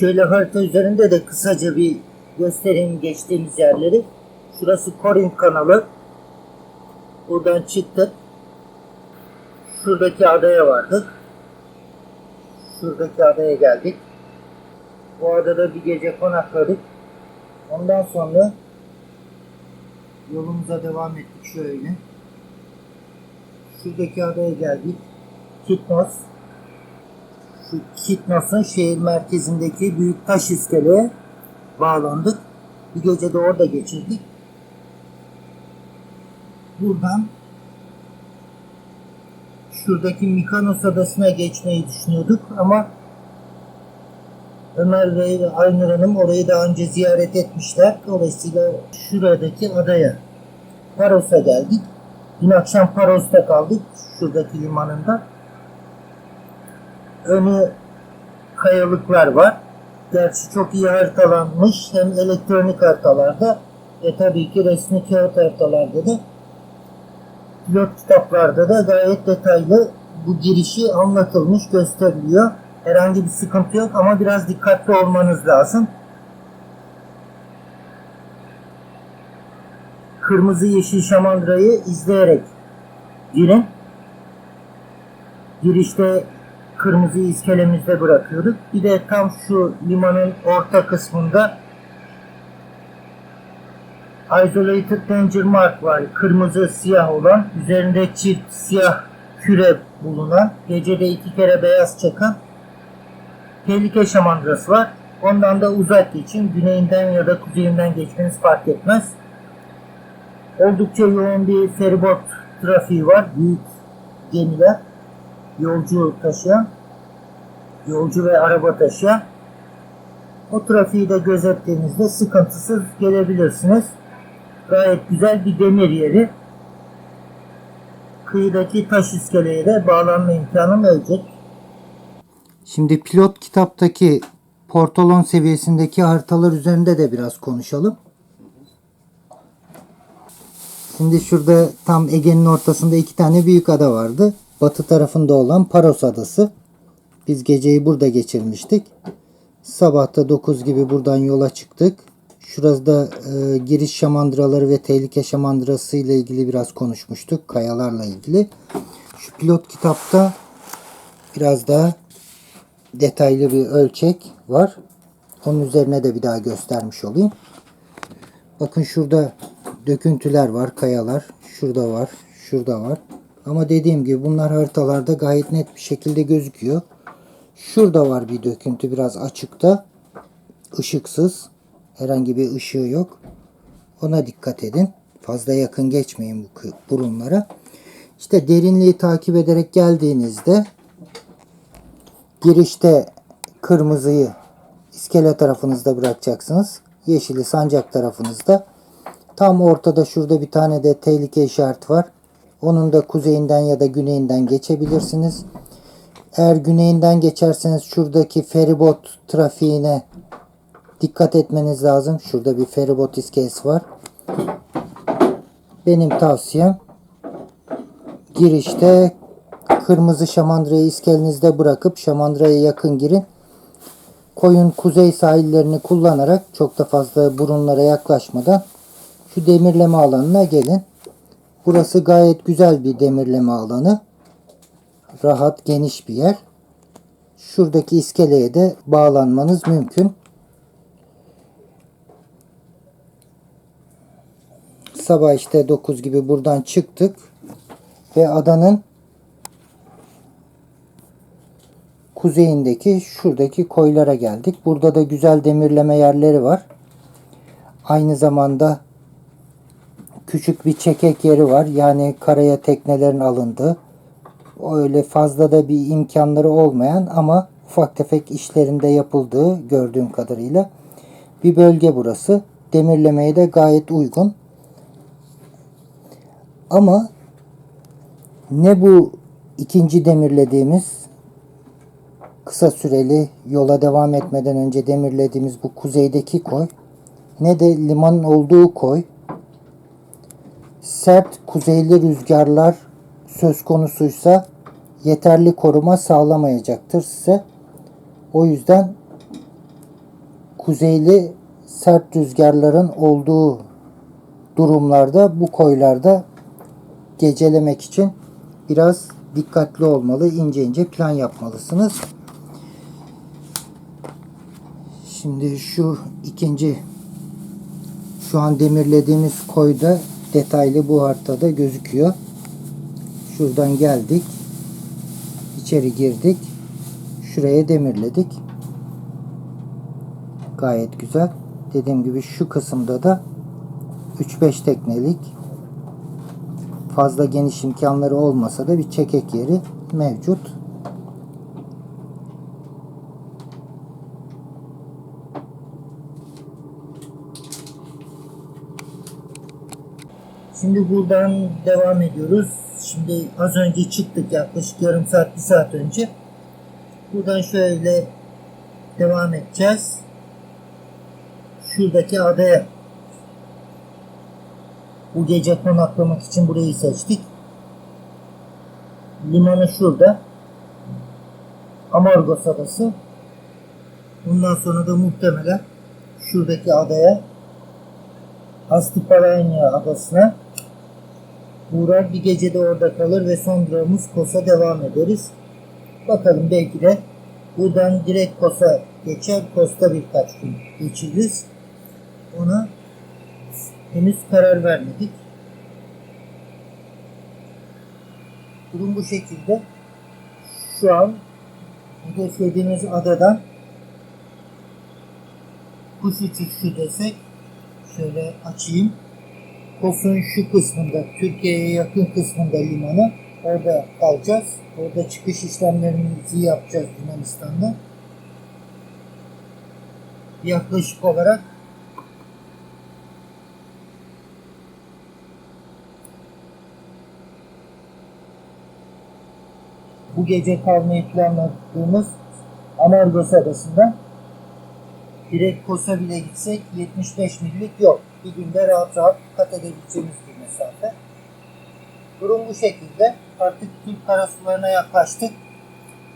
Şöyle harita üzerinde de kısaca bir göstereyim geçtiğimiz yerleri. Şurası Korint kanalı. Buradan çıktık. Şuradaki adaya vardık. Şuradaki adaya geldik. Bu adada bir gece konakladık. Ondan sonra yolumuza devam ettik şöyle. Şuradaki adaya geldik. Kitnos. Kitnos'un şehir merkezindeki büyük taş iskeleye bağlandık. Bir gece de orada geçirdik. Buradan şuradaki Mikanos adasına geçmeyi düşünüyorduk ama Ömer Bey ve Aynur Hanım orayı daha önce ziyaret etmişler. Dolayısıyla şuradaki adaya Paros'a geldik. Dün akşam Paros'ta kaldık. Şuradaki limanında. Önü kayalıklar var. Gerçi çok iyi haritalanmış. Hem elektronik haritalarda ve tabii ki resmi kağıt haritalarda da pilot kitaplarda da gayet detaylı bu girişi anlatılmış, gösteriliyor. Herhangi bir sıkıntı yok ama biraz dikkatli olmanız lazım. Kırmızı yeşil şamandırayı izleyerek girin. Girişte kırmızı iskelemizde bırakıyorduk. Bir de tam şu limanın orta kısmında Isolated Danger Mark var. Kırmızı siyah olan. Üzerinde çift siyah küre bulunan. Gecede iki kere beyaz çakan. Tehlike şamandırası var. Ondan da uzak için güneyinden ya da kuzeyinden geçmeniz fark etmez. Oldukça yoğun bir feribot trafiği var. Büyük gemiler. Yolcu taşıyan. Yolcu ve araba taşıyan. O trafiği de gözettiğinizde sıkıntısız gelebilirsiniz. Gayet güzel bir demir yeri. Kıyıdaki taş iskeleye de bağlanma imkanı mevcut. Şimdi pilot kitaptaki portolon seviyesindeki haritalar üzerinde de biraz konuşalım. Şimdi şurada tam Ege'nin ortasında iki tane büyük ada vardı. Batı tarafında olan Paros Adası. Biz geceyi burada geçirmiştik. Sabahta 9 gibi buradan yola çıktık. Şurada e, giriş şamandıraları ve tehlike şamandırası ile ilgili biraz konuşmuştuk. Kayalarla ilgili. Şu pilot kitapta biraz daha detaylı bir ölçek var. Onun üzerine de bir daha göstermiş olayım. Bakın şurada döküntüler var, kayalar. Şurada var, şurada var. Ama dediğim gibi bunlar haritalarda gayet net bir şekilde gözüküyor. Şurada var bir döküntü biraz açıkta. ışıksız. Herhangi bir ışığı yok. Ona dikkat edin. Fazla yakın geçmeyin bu burunlara. İşte derinliği takip ederek geldiğinizde girişte kırmızıyı iskele tarafınızda bırakacaksınız. Yeşili sancak tarafınızda. Tam ortada şurada bir tane de tehlike işareti var. Onun da kuzeyinden ya da güneyinden geçebilirsiniz. Eğer güneyinden geçerseniz şuradaki feribot trafiğine dikkat etmeniz lazım. Şurada bir feribot iskelesi var. Benim tavsiyem girişte kırmızı şamandırayı iskelenizde bırakıp şamandıraya yakın girin. Koyun kuzey sahillerini kullanarak çok da fazla burunlara yaklaşmadan şu demirleme alanına gelin. Burası gayet güzel bir demirleme alanı. Rahat, geniş bir yer. Şuradaki iskeleye de bağlanmanız mümkün. Sabah işte 9 gibi buradan çıktık. Ve adanın kuzeyindeki şuradaki koylara geldik. Burada da güzel demirleme yerleri var. Aynı zamanda küçük bir çekek yeri var. Yani karaya teknelerin alındığı. Öyle fazla da bir imkanları olmayan ama ufak tefek işlerinde yapıldığı gördüğüm kadarıyla bir bölge burası. Demirlemeye de gayet uygun. Ama ne bu ikinci demirlediğimiz kısa süreli yola devam etmeden önce demirlediğimiz bu kuzeydeki koy ne de limanın olduğu koy sert kuzeyli rüzgarlar söz konusuysa yeterli koruma sağlamayacaktır size. O yüzden kuzeyli sert rüzgarların olduğu durumlarda bu koylarda gecelemek için biraz dikkatli olmalı, ince ince plan yapmalısınız. Şimdi şu ikinci şu an demirlediğimiz koyda detaylı bu haritada gözüküyor. Şuradan geldik. içeri girdik. Şuraya demirledik. Gayet güzel. Dediğim gibi şu kısımda da 3-5 teknelik fazla geniş imkanları olmasa da bir çekek yeri mevcut. Şimdi buradan devam ediyoruz. Şimdi az önce çıktık yaklaşık yarım saat bir saat önce. Buradan şöyle devam edeceğiz. Şuradaki adaya bu gece konaklamak için burayı seçtik. Limanı şurada. Amorgos adası. Bundan sonra da muhtemelen şuradaki adaya Astipalanya adasına uğrar bir gece de orada kalır ve son durağımız Kos'a devam ederiz. Bakalım belki de buradan direkt Kos'a geçer. Kos'ta birkaç gün geçiririz. Ona henüz karar vermedik. Durum bu şekilde. Şu an hedeflediğimiz adadan kuş uçuşu desek şöyle açayım. Kos'un şu kısmında, Türkiye'ye yakın kısmında limanı. Orada kalacağız. Orada çıkış işlemlerimizi yapacağız Yunanistan'da. Yaklaşık olarak bu gece kalmayı planladığımız Amargos Adası'nda direkt Kos'a bile gitsek 75 millik yok. Bir günde rahat rahat kat edebileceğimiz bir mesafe. Durum bu şekilde. Artık Türk karasularına yaklaştık.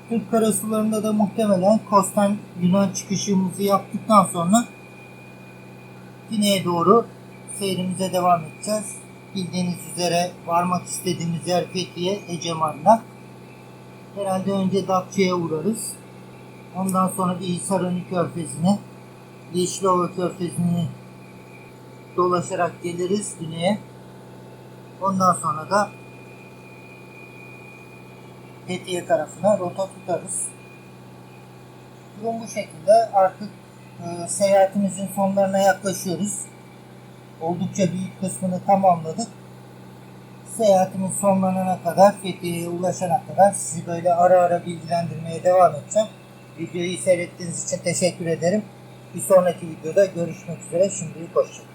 Türk karasularında da muhtemelen Kos'tan Yunan çıkışımızı yaptıktan sonra güneye doğru seyrimize devam edeceğiz. Bildiğiniz üzere varmak istediğimiz yer Fethiye, Ece Marina. Herhalde önce Datça'ya uğrarız. Ondan sonra bir Hisarönü Körfezi'ne, Yeşilova Körfezi'ni dolaşarak geliriz güneye. Ondan sonra da Fethiye tarafına rota tutarız. Durum bu şekilde artık e, seyahatimizin sonlarına yaklaşıyoruz. Oldukça büyük kısmını tamamladık. Seyahatimiz sonlanana kadar, Fethiye'ye ulaşana kadar sizi böyle ara ara bilgilendirmeye devam edeceğim. Videoyu seyrettiğiniz için teşekkür ederim. Bir sonraki videoda görüşmek üzere. Şimdilik hoşçakalın.